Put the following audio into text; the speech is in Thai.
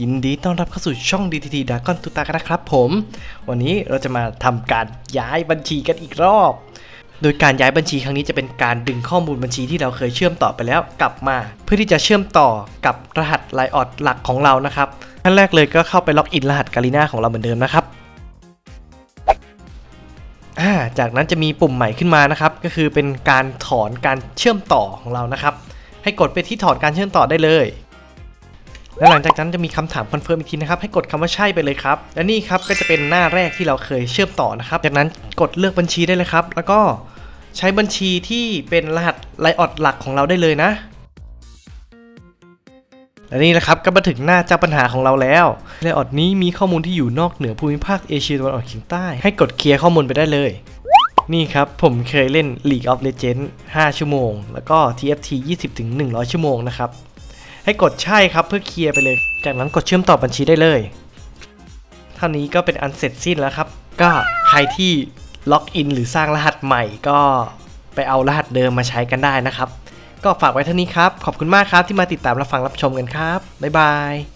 ยินดีต้อนรับเข้าสู่ช่อง DTT d r a g o n ตุตากันนะครับผม วันนี้เราจะมาทำการย้ายบัญชีกันอีกรอบ โดยการย้ายบัญชีครั้งนี้จะเป็นการดึงข้อมูลบัญชีที่เราเคยเชื่อมต่อไปแล้วกลับมา เพื่อที่จะเชื่อมต่อกับรหัสไลออดหลักของเรานะครับขั้นแรกเลยก็เข้าไปล็อกอินรหัสกาลิน่าของเราเหมือนเดิมนะครับาจากนั้นจะมีปุ่มใหม่ขึ้นมานะครับ ก็คือเป็นการถอนการเชื่อมต่อของเรานะครับ ให้กดไปที่ถอนการเชื่อมต่อได้เลย และหลังจากนั้นจะมีคำถามคอนเฟิร์มอีกทีนะครับให้กดคำว่าใช่ไปเลยครับ และนี่ครับก็จะเป็นหน้าแรกที่เราเคยเชื่อมต่อนะครับ จากนั้นกดเลือกบัญชีได้เลยครับ แล้วก็ใช้บัญชีที่เป็นรหัสไลออดหลักของเราได้เลยนะ และนี่แหละครับก็มาถึงหน้าเจ้าปัญหาของเราแล้วไลออดนี้มีข้อมูลที่อยู่นอกเหนือภูมิภาคเอเชียตะวันออกเฉียงใต้ ให้กดเคลียร์ข้อมูลไปได้เลยนี่ครับ ผมเคยเล่น League of Legends 5 ชั่วโมง แล้วก็ TFT 20-100 ชั่วโมงนะครับ ให้กดใช่ครับเพื่อเคลียร์ไปเลย จากนั้นกดเชื่อมต่อบัญชีได้เลย เท่านี้ก็เป็นอันเสร็จสิ้นแล้วครับ ก็ใครที่ล็อกอินหรือสร้างรหัสใหม่ก็ไปเอารหัสเดิมมาใช้กันได้นะครับ ก็ฝากไว้เท่านี้ครับ ขอบคุณมากครับที่มาติดตามรับฟังรับชมกันครับ บ๊ายบาย